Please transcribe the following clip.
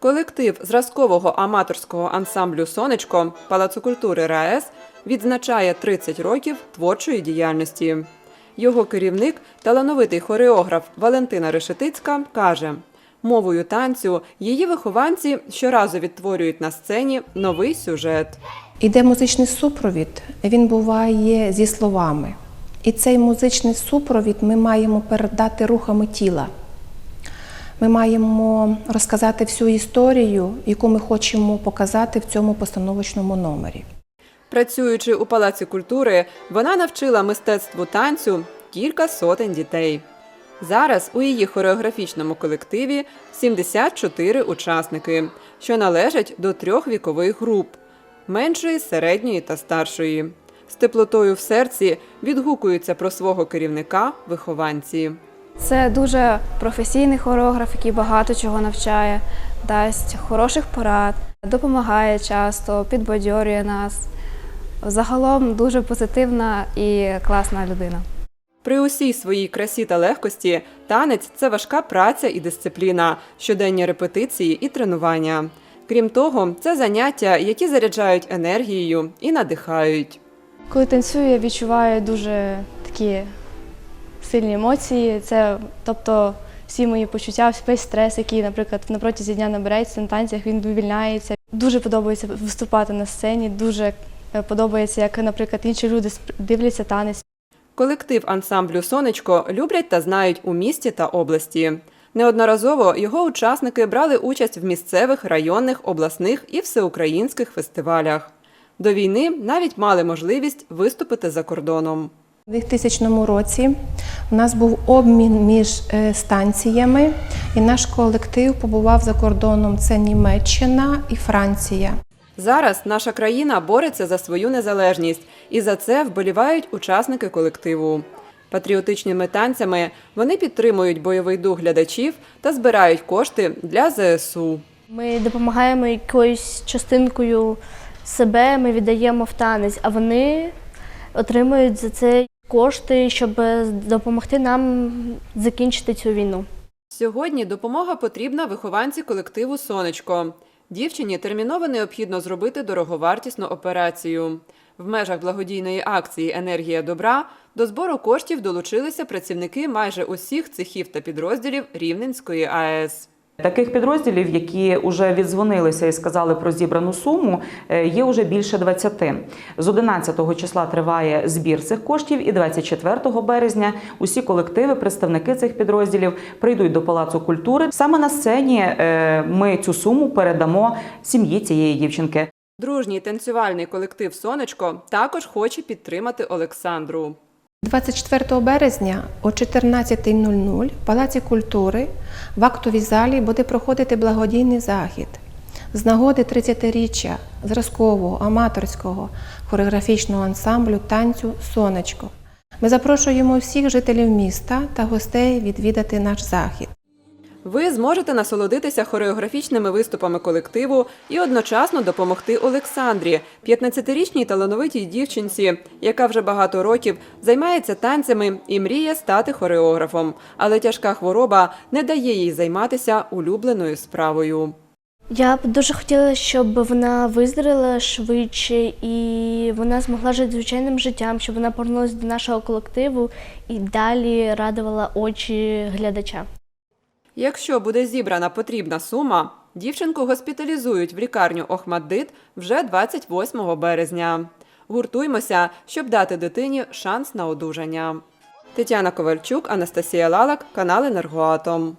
Колектив зразкового аматорського ансамблю Сонечко Палацу культури РаЕС відзначає 30 років творчої діяльності. Його керівник, талановитий хореограф Валентина Решетицька, каже: мовою танцю її вихованці щоразу відтворюють на сцені новий сюжет. Іде музичний супровід, він буває зі словами. І цей музичний супровід ми маємо передати рухами тіла. Ми маємо розказати всю історію, яку ми хочемо показати в цьому постановочному номері. Працюючи у Палаці культури, вона навчила мистецтву танцю кілька сотень дітей. Зараз у її хореографічному колективі 74 учасники, що належать до трьох вікових груп меншої, середньої та старшої. З теплотою в серці відгукуються про свого керівника вихованці. Це дуже професійний хореограф, який багато чого навчає, дасть хороших порад, допомагає часто, підбадьорює нас. Загалом дуже позитивна і класна людина. При усій своїй красі та легкості танець це важка праця і дисципліна, щоденні репетиції і тренування. Крім того, це заняття, які заряджають енергією і надихають. Коли танцюю, я відчуваю дуже такі сильні емоції. Це, тобто, всі мої почуття, весь стрес, який, наприклад, на протязі дня набирається на танцях, він вивільняється. Дуже подобається виступати на сцені. Дуже е, подобається, як, наприклад, інші люди дивляться танець. Колектив ансамблю Сонечко люблять та знають у місті та області. Неодноразово його учасники брали участь в місцевих, районних, обласних і всеукраїнських фестивалях. До війни навіть мали можливість виступити за кордоном. У 2000 році у нас був обмін між е, станціями, і наш колектив побував за кордоном. Це Німеччина і Франція. Зараз наша країна бореться за свою незалежність, і за це вболівають учасники колективу. Патріотичними танцями вони підтримують бойовий дух глядачів та збирають кошти для ЗСУ. Ми допомагаємо якоюсь частинкою себе, ми віддаємо в танець, а вони отримують за це кошти, щоб допомогти нам закінчити цю війну. Сьогодні допомога потрібна вихованці колективу Сонечко. Дівчині терміново необхідно зробити дороговартісну операцію. В межах благодійної акції Енергія добра до збору коштів долучилися працівники майже усіх цехів та підрозділів Рівненської АЕС. Таких підрозділів, які вже віддзвонилися і сказали про зібрану суму, е, є вже більше 20. З 11 числа триває збір цих коштів, і 24 березня усі колективи, представники цих підрозділів прийдуть до Палацу культури. Саме на сцені е, ми цю суму передамо сім'ї цієї дівчинки. Дружній танцювальний колектив Сонечко також хоче підтримати Олександру. 24 березня о 14.00 в Палаці культури в актовій залі буде проходити благодійний захід з нагоди 30-річчя зразкового аматорського хореографічного ансамблю танцю Сонечко. Ми запрошуємо всіх жителів міста та гостей відвідати наш захід. Ви зможете насолодитися хореографічними виступами колективу і одночасно допомогти Олександрі, 15-річній талановитій дівчинці, яка вже багато років займається танцями і мріє стати хореографом. Але тяжка хвороба не дає їй займатися улюбленою справою. Я б дуже хотіла, щоб вона виздоровіла швидше і вона змогла жити звичайним життям, щоб вона повернулася до нашого колективу і далі радувала очі глядача. Якщо буде зібрана потрібна сума, дівчинку госпіталізують в лікарню Охмаддит вже 28 березня. Гуртуймося, щоб дати дитині шанс на одужання. Тетяна Ковальчук, Анастасія Лалак, канал Енергоатом.